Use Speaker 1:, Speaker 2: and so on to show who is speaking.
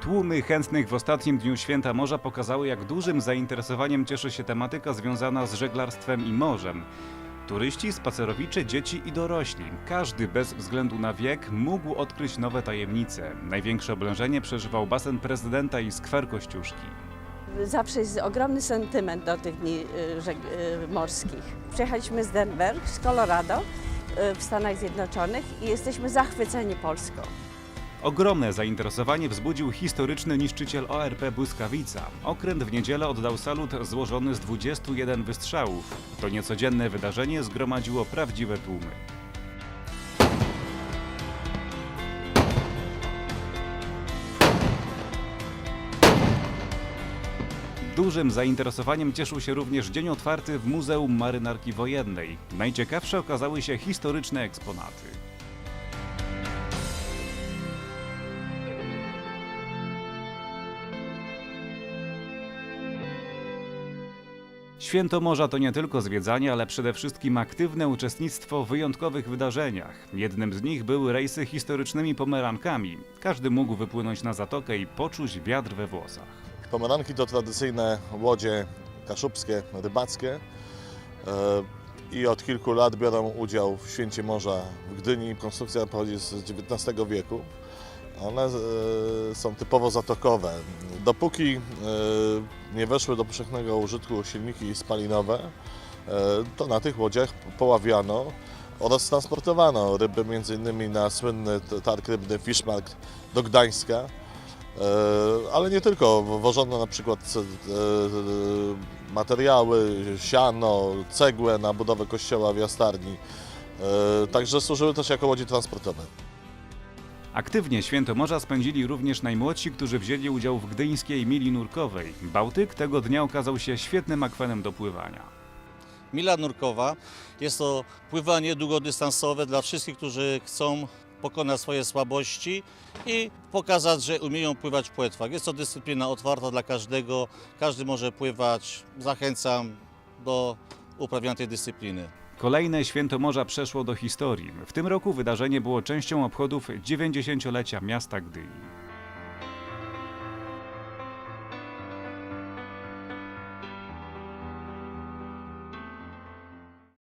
Speaker 1: Tłumy chętnych w ostatnim dniu święta morza pokazały, jak dużym zainteresowaniem cieszy się tematyka związana z żeglarstwem i morzem. Turyści, spacerowicze, dzieci i dorośli. Każdy bez względu na wiek mógł odkryć nowe tajemnice. Największe oblężenie przeżywał basen prezydenta i skwer Kościuszki.
Speaker 2: Zawsze jest ogromny sentyment do tych dni y, y, morskich. Przyjechaliśmy z Denver, z Colorado y, w Stanach Zjednoczonych i jesteśmy zachwyceni Polską.
Speaker 1: Ogromne zainteresowanie wzbudził historyczny niszczyciel ORP Błyskawica. Okręt w niedzielę oddał salut złożony z 21 wystrzałów. To niecodzienne wydarzenie zgromadziło prawdziwe tłumy. Dużym zainteresowaniem cieszył się również dzień otwarty w Muzeum Marynarki Wojennej. Najciekawsze okazały się historyczne eksponaty. Święto Morza to nie tylko zwiedzanie, ale przede wszystkim aktywne uczestnictwo w wyjątkowych wydarzeniach. Jednym z nich były rejsy historycznymi pomerankami. Każdy mógł wypłynąć na zatokę i poczuć wiatr we włosach.
Speaker 3: Pomeranki to tradycyjne łodzie kaszubskie, rybackie e, i od kilku lat biorą udział w Święcie Morza w Gdyni. Konstrukcja pochodzi z XIX wieku. One e, są typowo zatokowe. Dopóki e, nie weszły do powszechnego użytku silniki spalinowe, e, to na tych łodziach poławiano oraz transportowano ryby m.in. na słynny targ rybny Fishmarkt do Gdańska. Ale nie tylko, wo- wożono na przykład materiały, siano, cegłę na budowę kościoła w Jastarni. Także służyły też jako łodzie transportowe.
Speaker 1: Aktywnie Święto Morza spędzili również najmłodsi, którzy wzięli udział w gdyńskiej mili nurkowej. Bałtyk tego dnia okazał się świetnym akwenem do pływania.
Speaker 4: Mila nurkowa jest to pływanie długodystansowe dla wszystkich, którzy chcą pokonać swoje słabości i pokazać, że umieją pływać w płetwach. Jest to dyscyplina otwarta dla każdego, każdy może pływać. Zachęcam do uprawiania tej dyscypliny.
Speaker 1: Kolejne Święto Morza przeszło do historii. W tym roku wydarzenie było częścią obchodów 90-lecia miasta Gdyni.